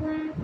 Mm-hmm.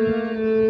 Música